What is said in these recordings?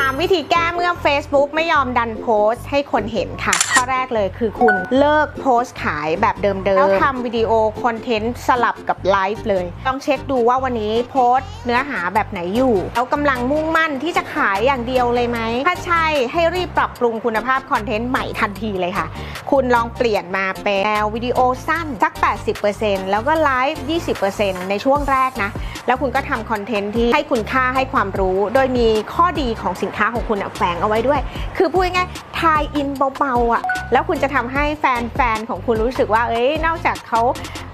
3 วิธีแก้เมื่อ Facebook ไม่ยอมดันโพสต์ให้คนเห็นค่ะ ข้อแรกเลยคือคุณเลิกโพสต์ขายแบบเดิมๆแล้วทำวิดีโอคอนเทนต์สลับกับไลฟ์เลย ต้องเช็คดูว่าวันนี้โพสต์เนื้อหาแบบไหนอยู่ แล้วกำลังมุ่งมั่นที่จะขายอย่างเดียวเลยไหม ถ้าใช่ให้รีบปรับปรุงคุณภาพคอนเทนต์ใหม่ทันทีเลยค่ะ คุณลองเปลี่ยนมาเป็นแนววิดีโอสั้นสัก 80%แล้วก็ไลฟ์20%ในช่วงแรกนะ แล้วคุณก็ทำคอนเทนต์ที่ให้คุณค่าให้ความรู้ โดยมีข้อดีของสินค้าของคุณแฝงเอาไว้ด้วย คือพูดง่ายๆทายอินเบาๆอะแล้วคุณจะทำให้แฟนๆของคุณรู้สึกว่า เอ้ยนอกจากเขา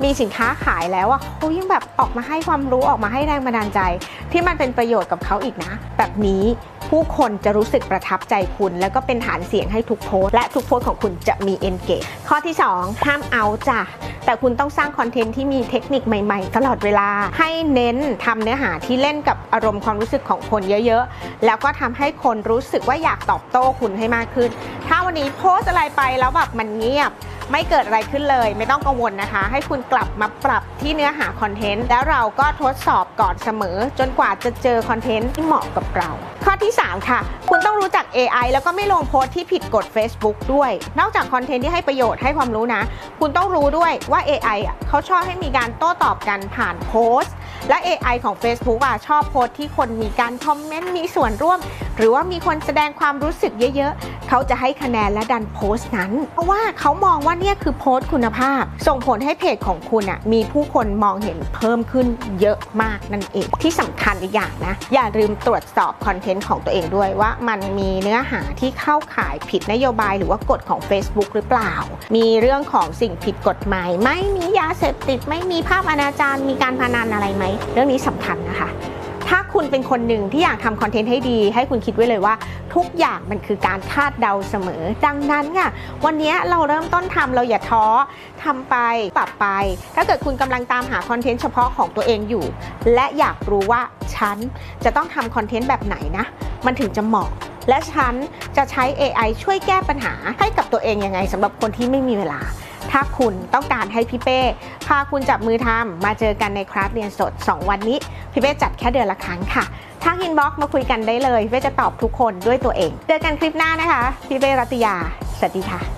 มีสินค้าขายแล้วอะเขายังแบบออกมาให้ความรู้ออกมาให้แรงบันดาลใจ ที่มันเป็นประโยชน์กับเขาอีกนะ แบบนี้ ผู้คนจะรู้สึกประทับใจคุณ แล้วก็เป็นฐานเสียงให้ทุกโพสและทุกโพสของคุณจะมี engage ข้อที่ 2 ห้ามเอาจ้ะแต่คุณต้องสร้างคอนเทนต์ที่มีเทคนิคใหม่ๆ ตลอดเวลา ให้เน้นทำเนื้อหาที่เล่นกับอารมณ์ความรู้สึกของคนเยอะๆ แล้วก็ทำให้คนรู้สึกว่าอยากตอบโต้คุณให้มากขึ้น ถ้าวันนี้โพสอะไรไปแล้วแบบมันเงียบ ไม่เกิดอะไรขึ้นเลย ไม่ต้องกังวลนะคะ ให้คุณกลับมาปรับที่เนื้อหาคอนเทนต์แล้วเราก็ทดสอบก่อนเสมอ จนกว่าจะเจอคอนเทนต์ที่เหมาะกับเรา ข้อที่ 3 ค่ะ คุณต้องรู้จัก AI แล้วก็ไม่ลงโพสต์ที่ผิดกฎ Facebook ด้วย นอกจากคอนเทนต์ที่ให้ประโยชน์ให้ความรู้นะ คุณต้องรู้ด้วยว่า AI อะเขาชอบให้มีการโต้ตอบกันผ่านโพสต์และ AI ของ Facebook อะชอบโพสต์ที่คนมีการคอมเมนต์มีส่วนร่วม หรือว่ามีคนแสดงความรู้สึกเยอะๆ เขาจะให้คะแนนและดันโพสต์นั้น เพราะว่าเขามองว่าเนี่ยคือโพสต์คุณภาพ ส่งผลให้เพจของคุณอะมีผู้คนมองเห็นเพิ่มขึ้นเยอะมากนั่นเอง ที่สำคัญอีกอย่างนะ อย่าลืมตรวจสอบคอนเทนต์ของตัวเองด้วยว่ามันมีเนื้อหาที่เข้าข่ายผิดนโยบาย หรือว่ากฎของ Facebook หรือเปล่า มีเรื่องของสิ่งผิดกฎหมายไหม่มียาเสพติดไม่มีภาพอนาจารมีการพนันอะไรไหม เรื่องนี้สำคัญนะคะ ถ้าคุณเป็นคนหนึ่งที่อยากทำคอนเทนต์ให้ดี ให้คุณคิดไว้เลยว่า ทุกอย่างมันคือการคาดเดาเสมอ ดังนั้นค่ะวันนี้เราเริ่มต้นทำเราอย่าท้อทำไปปรับไป ถ้าเกิดคุณกำลังตามหาคอนเทนต์เฉพาะของตัวเองอยู่ และอยากรู้ว่าฉันจะต้องทำคอนเทนต์แบบไหนนะ มันถึงจะเหมาะและฉันจะใช้ AI ช่วยแก้ปัญหาให้กับตัวเองยังไงสำหรับคนที่ไม่มีเวลา ถ้าคุณต้องการให้พี่เป้พาคุณจับมือทำมาเจอกันในคลาสเรียนสด 2 วันนี้ พี่เป้จัดแค่เดือนละครั้งค่ะทางอินบ็อกซ์มาคุยกันได้เลยพี่เป้จะตอบทุกคนด้วยตัวเอง เจอกันคลิปหน้านะคะ พี่เป้รัตยา สวัสดีค่ะ